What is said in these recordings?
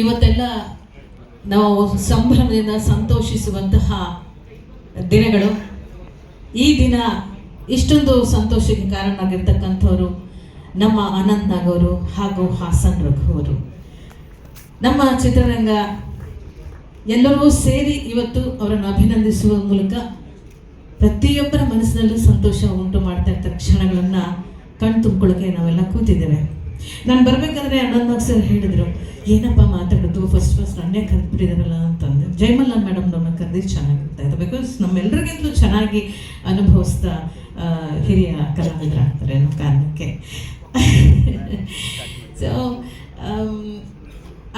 ಇವತ್ತೆಲ್ಲ ನಾವು ಸಂಭ್ರಮದಿಂದ ಸಂತೋಷಿಸುವಂತಹ ದಿನಗಳು. ಈ ದಿನ ಇಷ್ಟೊಂದು ಸಂತೋಷಕ್ಕೆ ಕಾರಣರಾಗಿರ್ತಕ್ಕಂಥವ್ರು ನಮ್ಮ ಅನಂತ್ ನಾಗವರು ಹಾಗೂ ಹಾಸನ್ ರಘುವರು ನಮ್ಮ ಚಿತ್ರರಂಗ ಎಲ್ಲರೂ ಸೇರಿ ಇವತ್ತು ಅವರನ್ನು ಅಭಿನಂದಿಸುವ ಮೂಲಕ ಪ್ರತಿಯೊಬ್ಬರ ಮನಸ್ಸಿನಲ್ಲೂ ಸಂತೋಷ ಉಂಟು ಮಾಡ್ತಾ ಇರ್ತ ಕ್ಷಣಗಳನ್ನು ಕಣ್ ತುಂಬ್ಕೊಳ್ಳೋಕೆ ನಾವೆಲ್ಲ ಕೂತಿದ್ದೇವೆ. ನಾನು ಬರಬೇಕಾದ್ರೆ ಅನಂತ್ ಸರ್ ಹೇಳಿದರು, ಏನಪ್ಪ ಮಾತಾಡೋದು? ಫಸ್ಟ್ ಫಸ್ಟ್ ನನ್ನೇ ಕರೆದ್ಬಿಟ್ಟಿದಾರಲ್ಲ ಅಂತಂದೆ. ಜಯಮಲ್ಲ ಮೇಡಮ್ ನಮ್ಮನ್ನ ಕರೆದಿದ್ದು ಚೆನ್ನಾಗಿರ್ತಾ ಇದೆ ಬಿಕಾಸ್ ನಮ್ಮೆಲ್ಲರಿಗಿಂತಲೂ ಚೆನ್ನಾಗಿ ಅನುಭವಿಸ್ತಾ ಹಿರಿಯ ಕಲಾವಿದರಾಗ್ತಾರೆ ಅನ್ನೋ ಕಾರಣಕ್ಕೆ. ಸೊ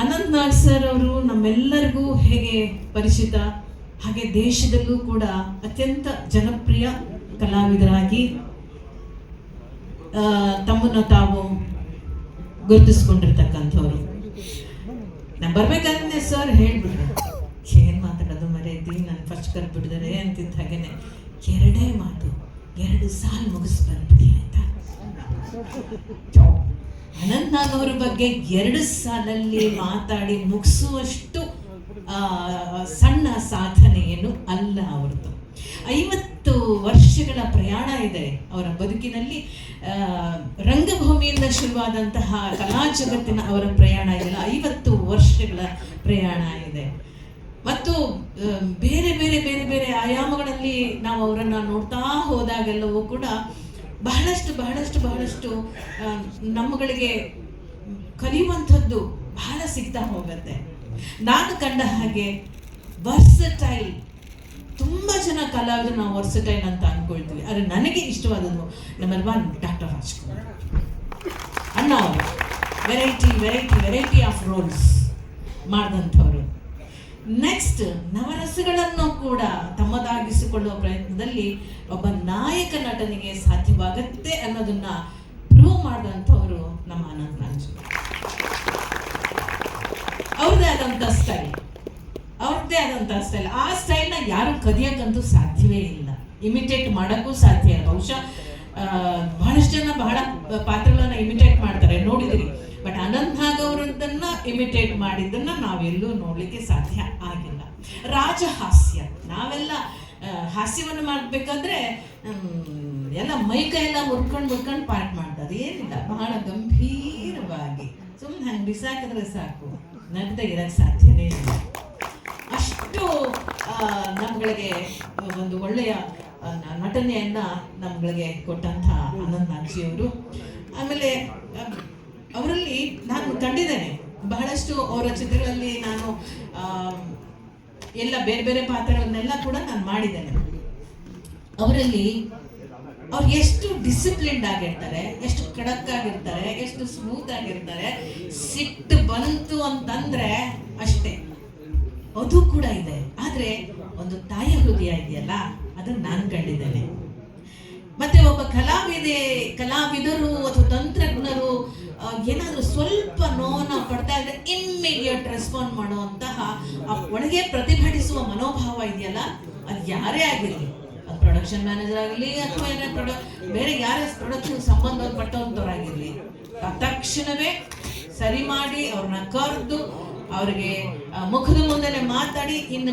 ಅನಂತ್ ನಾಗ್ ಸರ್ ಅವರು ನಮ್ಮೆಲ್ಲರಿಗೂ ಹೇಗೆ ಪರಿಚಿತ, ಹಾಗೆ ದೇಶದಲ್ಲೂ ಕೂಡ ಅತ್ಯಂತ ಜನಪ್ರಿಯ ಕಲಾವಿದರಾಗಿ ತಮ್ಮನ್ನು ತಾವು ಗುರುತಿಸ್ಕೊಂಡಿರ್ತಕ್ಕಂಥವ್ರು. ನಾನು ಬರ್ಬೇಕಂದ್ರೆ ಸರ್ ಹೇಳ್ಬಿಟ್ರೆ. ಏನ್ ಮಾತಾಡೋದು ಮರೆಯದಿ ನಾನು ಫಸ್ಟ್ ಕರ್ಬಿಟ್ಟಿದ್ದಾರೆ ಅಂತಿದ್ದ ಹಾಗೇನೆ. ಎರಡೇ ಮಾತು, ಎರಡು ಸಾಲು ಮುಗಿಸ್ ಬರ್ಬಿಡಿ ಆಯ್ತಾ ಅನಂತ್ ನಾಗ್ ಅವರ ಬಗ್ಗೆ ಎರಡು ಸಾಲಲ್ಲಿ ಮಾತಾಡಿ ಮುಗಿಸುವಷ್ಟು ಸಣ್ಣ ಸಾಧನೆಯನ್ನು ಅಲ್ಲ ಅವ್ರದ್ದು. ಐವತ್ತು ವರ್ಷಗಳ ಪ್ರಯಾಣ ಇದೆ ಅವರ ಬದುಕಿನಲ್ಲಿ. ರಂಗಭೂಮಿಯಿಂದ ಶುರುವಾದಂತಹ ಕಲಾ ಜಗತ್ತಿನ ಅವರ ಪ್ರಯಾಣ ಇದೆಲ್ಲ ಐವತ್ತು ವರ್ಷಗಳ ಪ್ರಯಾಣ ಇದೆ. ಮತ್ತು ಬೇರೆ ಬೇರೆ ಬೇರೆ ಬೇರೆ ಆಯಾಮಗಳಲ್ಲಿ ನಾವು ಅವರನ್ನು ನೋಡ್ತಾ ಹೋದಾಗೆಲ್ಲವೂ ಕೂಡ ಬಹಳಷ್ಟು ಬಹಳಷ್ಟು ಬಹಳಷ್ಟು ನಮ್ಮಗಳಿಗೆ ಕಲಿಯುವಂಥದ್ದು ಬಹಳ ಸಿಗ್ತಾ ಹೋಗುತ್ತೆ. ನಾನು ಕಂಡ ಹಾಗೆ ವರ್ಸಟೈಲ್ ತುಂಬ ಜನ ಕಲಾವಿದರು ನಾವು ವರ್ಸಟೈಲ್ ಅಂತ ಅನ್ಕೊಳ್ತೀವಿ. ಆದರೆ ನನಗೆ ಇಷ್ಟವಾದದ್ದು ನಂಬರ್ ಒನ್ ಡಾಕ್ಟರ್ ರಾಜ್ಕುಮಾರ್. ಅಣ್ಣ ಅವರು. Variety variety variety of roles ಮಾಡಿದಂಥವ್ರು. Next ನವರಸಗಳನ್ನು ಕೂಡ ತಮ್ಮದಾಗಿಸಿಕೊಳ್ಳುವ ಪ್ರಯತ್ನದಲ್ಲಿ ಒಬ್ಬ ನಾಯಕ ನಟನಿಗೆ ಸಾಧ್ಯವಾಗತ್ತೆ ಅನ್ನೋದನ್ನ ಪ್ರೂವ್ ಮಾಡಿದಂಥವ್ರು ನಮ್ಮ ಅನಂತ ರಾಜ್ ಅವ್ರದ್ದೇ ಆದಂಥ ಸ್ಟೈಲ್ ಆದಂಥ ಸ್ಟೈಲ್ ಆ ಸ್ಟೈಲ್ನ ಯಾರು ಕದಿಯೋಕ್ಕಂತೂ ಸಾಧ್ಯವೇ ಇಲ್ಲ. ಇಮಿಟೇಟ್ ಮಾಡೋಕ್ಕೂ ಸಾಧ್ಯ ಇಲ್ಲ. ಬಹುಶಃ ಬಹಳಷ್ಟು ಜನ ಬಹಳ ಪಾತ್ರಗಳನ್ನ ಇಮಿಟೇಟ್ ಮಾಡ್ತಾರೆ. ನೋಡಿದಿರಿ. ಬಟ್ ಅನಂತ್ ನಾಗ್ ಇಮಿಟೇಟ್ ಮಾಡಿದ್ದನ್ನ ನಾವೆಲ್ಲೂ ನೋಡಲಿಕ್ಕೆ ಸಾಧ್ಯ ಆಗಿಲ್ಲ. ರಾಜಹಾಸ್ಯ. ನಾವೆಲ್ಲ ಹಾಸ್ಯವನ್ನು ಮಾಡಬೇಕಾದ್ರೆ ಎಲ್ಲ ಮೈ ಎಲ್ಲ ಹುರ್ಕೊಂಡು ಹುರ್ಕೊಂಡು ಪಾಠ ಮಾಡ್ತಾರೆ. ಏನಿಲ್ಲ. ಬಹಳ ಗಂಭೀರವಾಗಿ. ಸುಮ್ಮನೆ ಹಂಗೆ ಬಿಸಾಕಿದ್ರೆ ಸಾಕು. ನಗ್ದೆ ಇರಕ್ಕೆ ಸಾಧ್ಯನೇ ಇಲ್ಲ. ಒಂದು ಒಳ್ಳೆಯ ನಟನೆಯನ್ನು ನಮ್ಗಳಿಗೆ ಕೊಟ್ಟಂತಹ ಅನಂತ್ ನಾಗ್ಜಿಯವರು ಆಮೇಲೆ ಅವರಲ್ಲಿ ನಾನು ಕಂಡಿದ್ದೇನೆ. ಬಹಳಷ್ಟು ಅವರ ಚಿತ್ರಗಳಲ್ಲಿ ನಾನು ಎಲ್ಲ ಬೇರೆ ಬೇರೆ ಪಾತ್ರಗಳನ್ನೆಲ್ಲ ಕೂಡ ನಾನು ಮಾಡಿದ್ದೇನೆ. ಅವರಲ್ಲಿ ಅವ್ರು ಎಷ್ಟು ಡಿಸಿಪ್ಲಿನ್ಡ್ ಆಗಿರ್ತಾರೆ, ಎಷ್ಟು ಖಡಕ್ ಆಗಿರ್ತಾರೆ, ಎಷ್ಟು ಸ್ಮೂತ್ ಆಗಿರ್ತಾರೆ, ಸಿಟ್ಟು ಬಂತು ಅಂತಂದ್ರೆ ಅಷ್ಟೇ. ಅದು ಕೂಡ ಇದೆ. ಆದ್ರೆ ಒಂದು ತಾಯಿ ಹೃದಯ ಇದೆಯಲ್ಲ, ಅದನ್ನು ನಾನು ಕಂಡಿದ್ದೇನೆ. ಮತ್ತೆ ಒಬ್ಬ ಕಲಾವಿದೆ, ಕಲಾವಿದರು ಅಥವಾ ತಂತ್ರಜ್ಞರು ಏನಾದರೂ ಸ್ವಲ್ಪ ನೋವನ್ನ ಪಡ್ತಾ ಇದ್ರೆ ಇಮ್ಮಿಡಿಯೇಟ್ ರೆಸ್ಪಾಂಡ್ ಮಾಡುವಂತಹ ಆ ಒಳಗೆ ಪ್ರತಿಭಟಿಸುವ ಮನೋಭಾವ ಇದೆಯಲ್ಲ, ಅದು ಯಾರೇ ಆಗಿರಲಿ. ಅದು ಪ್ರೊಡಕ್ಷನ್ ಮ್ಯಾನೇಜರ್ ಆಗಲಿ ಅಥವಾ ಏನೇ ಪ್ರೊಡಕ್ ಬೇರೆ ಯಾರೇ ಪ್ರೊಡಕ್ಷನ್ ಸಂಬಂಧಪಟ್ಟವಂಥವ್ರಾಗಿರಲಿ ತಕ್ಷಣವೇ ಸರಿ ಮಾಡಿ ಅವ್ರನ್ನ ಕರೆದು ಅವ್ರಿಗೆ ಮುಖದ ಮುಂದೆನೆ ಮಾತಾಡಿ, ಇನ್ನು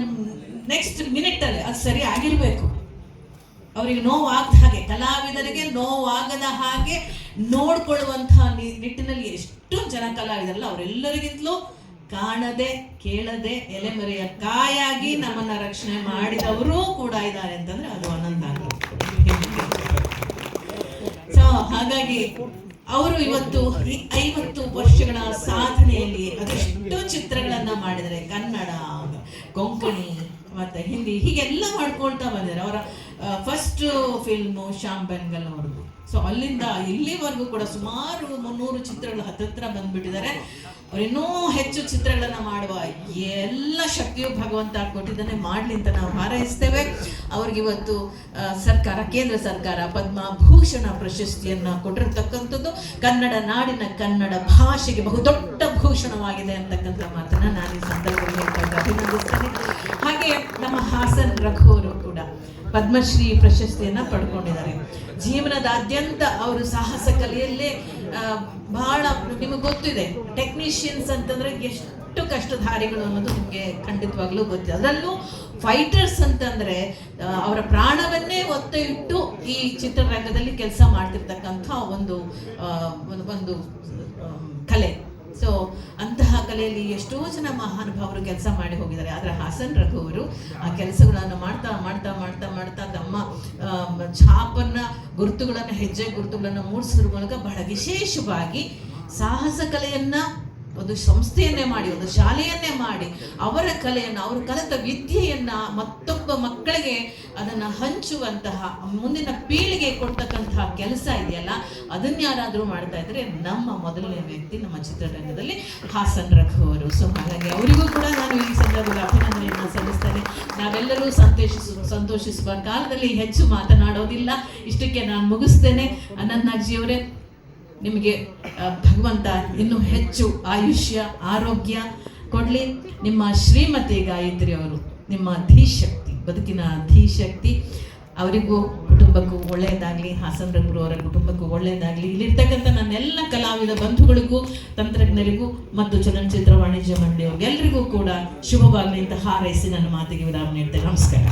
ನೆಕ್ಸ್ಟ್ ಮಿನಿಟ್ ಅಲ್ಲಿ ಅದು ಸರಿ ಆಗಿರಬೇಕು. ಅವರಿಗೆ ನೋವಾಗದ ಹಾಗೆ, ಕಲಾವಿದರಿಗೆ ನೋವಾಗದ ಹಾಗೆ ನೋಡ್ಕೊಳ್ಳುವಂತಹ ನಿಟ್ಟಿನಲ್ಲಿ ಎಷ್ಟು ಜನ ಕಲಾವಿದರಲ್ಲ, ಅವರೆಲ್ಲರಿಗಿಂತಲೂ ಕಾಣದೆ, ಕೇಳದೆ, ಎಲೆಮರೆಯ ಕಾಯಾಗಿ ನಮ್ಮನ್ನ ರಕ್ಷಣೆ ಮಾಡಿದವರೂ ಕೂಡ ಇದ್ದಾರೆ ಅಂತಂದ್ರೆ ಅದು ಅನಂತ ಸೊ ಹಾಗಾಗಿ ಅವರು ಇವತ್ತು ಐವತ್ತು ವರ್ಷಗಳ ಸಾಧನೆಯಲ್ಲಿ ಅದೆಷ್ಟೋ ಚಿತ್ರಗಳನ್ನ ಮಾಡಿದರೆ ಕನ್ನಡ ಕೊಂಕಣಿ ಮತ್ತೆ ಹಿಂದಿ ಹೀಗೆಲ್ಲ ಮಾಡ್ಕೊಳ್ತಾ ಬಂದಿದ್ದಾರೆ. ಅವರ ಫಸ್ಟ್ ಫಿಲ್ಮು ಶ್ಯಾಮ್ ಬೆನ್ಗಲ್ ಅವ್ರದ್ದು. ಸೊ ಅಲ್ಲಿಂದ ಇಲ್ಲಿವರೆಗೂ ಕೂಡ ಸುಮಾರು ಮುನ್ನೂರು ಚಿತ್ರಗಳು ಹತ್ತತ್ರ ಬಂದ್ಬಿಟ್ಟಿದ್ದಾರೆ. ಅವ್ರು ಇನ್ನೂ ಹೆಚ್ಚು ಚಿತ್ರಗಳನ್ನು ಮಾಡುವ ಎಲ್ಲ ಶಕ್ತಿಯು ಭಗವಂತ ಕೊಟ್ಟಿದ್ದಾನೆ. ಮಾಡ್ಲಿ ಅಂತ ನಾವು ಹಾರೈಸ್ತೇವೆ. ಅವ್ರಿಗೆ ಇವತ್ತು ಸರ್ಕಾರ, ಕೇಂದ್ರ ಸರ್ಕಾರ ಪದ್ಮಭೂಷಣ ಪ್ರಶಸ್ತಿಯನ್ನ ಕೊಟ್ಟಿರ್ತಕ್ಕಂಥದ್ದು. ಕನ್ನಡ ನಾಡಿನ ಕನ್ನಡ ಭಾಷೆಗೆ ಬಹುದೊಡ್ಡ ಭೂಷಣವಾಗಿದೆ ಅಂತಕ್ಕಂಥ ಮಾತನ್ನ ನಾನು ಈ ಸಂದರ್ಭದಲ್ಲಿ ಅಭಿನಂದಿಸ್ತೇನೆ. ಹಾಸನ್ ರಘು ಅವರು ಕೂಡ ಪದ್ಮಶ್ರೀ ಪ್ರಶಸ್ತಿಯನ್ನ ಪಡ್ಕೊಂಡಿದ್ದಾರೆ. ಜೀವನದಾದ್ಯಂತ ಅವರು ಸಾಹಸ ಕಲೆಯಲ್ಲೇ ಬಹಳ ನಿಮಗೆ ಗೊತ್ತಿದೆ ಟೆಕ್ನಿಷಿಯನ್ಸ್ ಅಂತಂದ್ರೆ ಎಷ್ಟು ಕಷ್ಟಧಾರಿಗಳು ಅನ್ನೋದು ನಿಮಗೆ ಖಂಡಿತವಾಗ್ಲೂ ಗೊತ್ತಿದೆ. ಅದರಲ್ಲೂ ಫೈಟರ್ಸ್ ಅಂತಂದ್ರೆ ಅವರ ಪ್ರಾಣವನ್ನೇ ಒತ್ತೆ ಇಟ್ಟು ಈ ಚಿತ್ರರಂಗದಲ್ಲಿ ಕೆಲಸ ಮಾಡ್ತಿರ್ತಕ್ಕಂಥ ಒಂದು ಒಂದು- ಕಲೆ. ಸೊ ಅಂತಹ ಕಲೆಯಲ್ಲಿ ಎಷ್ಟೋ ಜನ ಮಹಾನುಭಾವರು ಕೆಲಸ ಮಾಡಿ ಹೋಗಿದ್ದಾರೆ. ಆದರೆ ಹಾಸನ್ ರಘು ಅವರು ಆ ಕೆಲಸಗಳನ್ನು ಮಾಡ್ತಾ ಮಾಡ್ತಾ ಮಾಡ್ತಾ ಮಾಡ್ತಾ ತಮ್ಮ ಛಾಪನ್ನ ಗುರುತುಗಳನ್ನು, ಹೆಜ್ಜೆ ಗುರುತುಗಳನ್ನು ಮೂಡಿಸೋದ್ರ ಮೂಲಕ ಬಹಳ ವಿಶೇಷವಾಗಿ ಸಾಹಸ ಕಲೆಯನ್ನ ಒಂದು ಸಂಸ್ಥೆಯನ್ನೇ ಮಾಡಿ, ಒಂದು ಶಾಲೆಯನ್ನೇ ಮಾಡಿ, ಅವರ ಕಲೆಯನ್ನು, ಅವರು ಕಲಿತ ವಿದ್ಯೆಯನ್ನ ಮತ್ತೊಬ್ಬ ಮಕ್ಕಳಿಗೆ ಅದನ್ನ ಹಂಚುವಂತಹ, ಮುಂದಿನ ಪೀಳಿಗೆ ಕೊಡ್ತಕ್ಕಂತಹ ಕೆಲಸ ಇದೆಯಲ್ಲ, ಅದನ್ನ ಯಾರಾದರೂ ಮಾಡ್ತಾ ಇದ್ರೆ ನಮ್ಮ ಮೊದಲನೇ ವ್ಯಕ್ತಿ ನಮ್ಮ ಚಿತ್ರರಂಗದಲ್ಲಿ ಹಾಸನ್ ರಘು ಅವರು. ಸೊ ಹಾಗಾಗಿ ಅವರಿಗೂ ಕೂಡ ನಾನು ಈ ಸಂದರ್ಭದಲ್ಲಿ ಅಭಿನಂದನೆಯನ್ನು ಸಲ್ಲಿಸ್ತೇನೆ. ನಾವೆಲ್ಲರೂ ಸಂತೋಷಿಸುವ ಸಂತೋಷಿಸುವ ಕಾಲದಲ್ಲಿ ಹೆಚ್ಚು ಮಾತನಾಡೋದಿಲ್ಲ. ಇಷ್ಟಕ್ಕೆ ನಾನು ಮುಗಿಸ್ತೇನೆ. ಅನಂತಾಜಿಯವರೇ ನಿಮಗೆ ಭಗವಂತ ಇನ್ನೂ ಹೆಚ್ಚು ಆಯುಷ್ಯ, ಆರೋಗ್ಯ ಕೊಡಲಿ. ನಿಮ್ಮ ಶ್ರೀಮತಿ ಗಾಯತ್ರಿ ಅವರು, ನಿಮ್ಮ ಧೀಶಕ್ತಿ, ಬದುಕಿನ ಧೀಶಕ್ತಿ. ಅವರಿಗೂ ಕುಟುಂಬಕ್ಕೂ ಒಳ್ಳೆಯದಾಗಲಿ, ಹಾಸನ್ ರಂಗರು ಅವರ ಕುಟುಂಬಕ್ಕೂ ಒಳ್ಳೆಯದಾಗಲಿ. ಇಲ್ಲಿರ್ತಕ್ಕಂಥ ನನ್ನೆಲ್ಲ ಕಲಾವಿದ ಬಂಧುಗಳಿಗೂ, ತಂತ್ರಜ್ಞರಿಗೂ ಮತ್ತು ಚಲನಚಿತ್ರ ವಾಣಿಜ್ಯ ಮಂಡಳಿಯವ್ರಿಗೆಲ್ಲರಿಗೂ ಕೂಡ ಶುಭವಾಗಲಿ ಅಂತ ಹಾರೈಸಿ ನನ್ನ ಮಾತಿಗೆ ವಿರಾಮ ನೀಡ್ತೇನೆ. ನಮಸ್ಕಾರ.